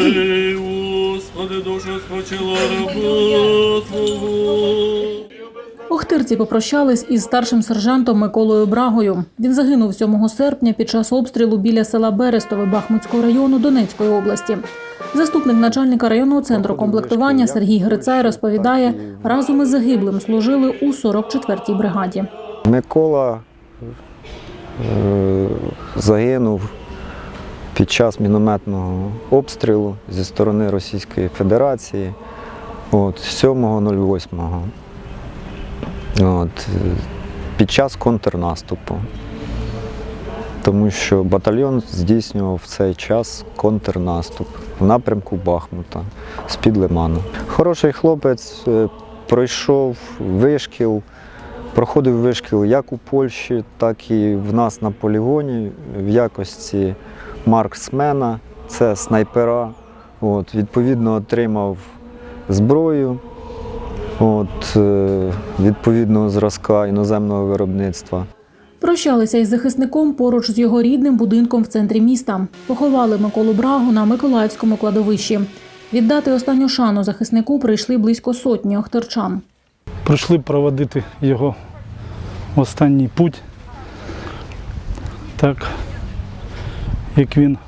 Помилуй, Господи, душу спочила раба Твого. Охтирці попрощались із старшим сержантом Миколою Брагою. Він загинув 7 серпня під час обстрілу біля села Берестове Бахмутського району Донецької області. Заступник начальника районного центру комплектування Сергій Грицай розповідає, разом із загиблим служили у 44-й бригаді. Микола е, загинув під час мінометного обстрілу зі сторони Російської Федерації от, 7.08. От, е, під час контрнаступу. Тому що батальйон здійснював в цей час контрнаступ в напрямку Бахмута з-під Лиману. Хороший хлопець е, пройшов вишкіл, проходив вишкіл як у Польщі, так і в нас на полігоні в якості марксмена, це снайпера. От, відповідно, отримав зброю от, е, відповідного зразка іноземного виробництва. Прощалися із захисником поруч з його рідним будинком в центрі міста. Поховали Миколу Брагу на Миколаївському кладовищі. Віддати останню шану захиснику прийшли близько сотні охтерчан. прийшли проводити його останній путь, так як він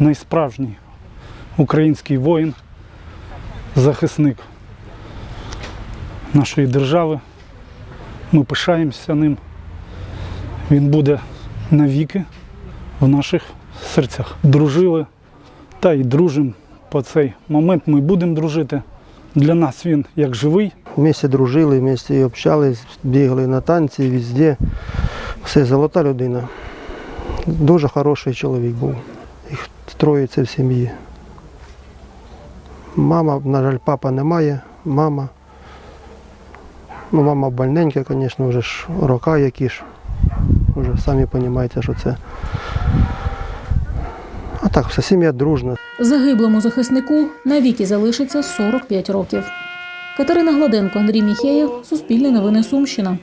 найсправжній український воїн, захисник нашої держави. Ми пишаємося ним. Він буде навіки в наших серцях. Дружили та й дружимо по цей момент. Ми будемо дружити. Для нас він як живий. Вместе дружили, вместе общались, бігали на танці, везде. Все, золота людина. Дуже хороший чоловік був. Їх троїться в сім'ї. Мама, на жаль, папа немає, мама. Ну, мама больненька, звісно, вже ж рока які ж. Вже самі розумієте, що це. А так, вся сім'я дружна. Загиблому захиснику навіки залишиться 45 років. Катерина Гладенко, Андрій Міхеєв, Суспільне новини Сумщина.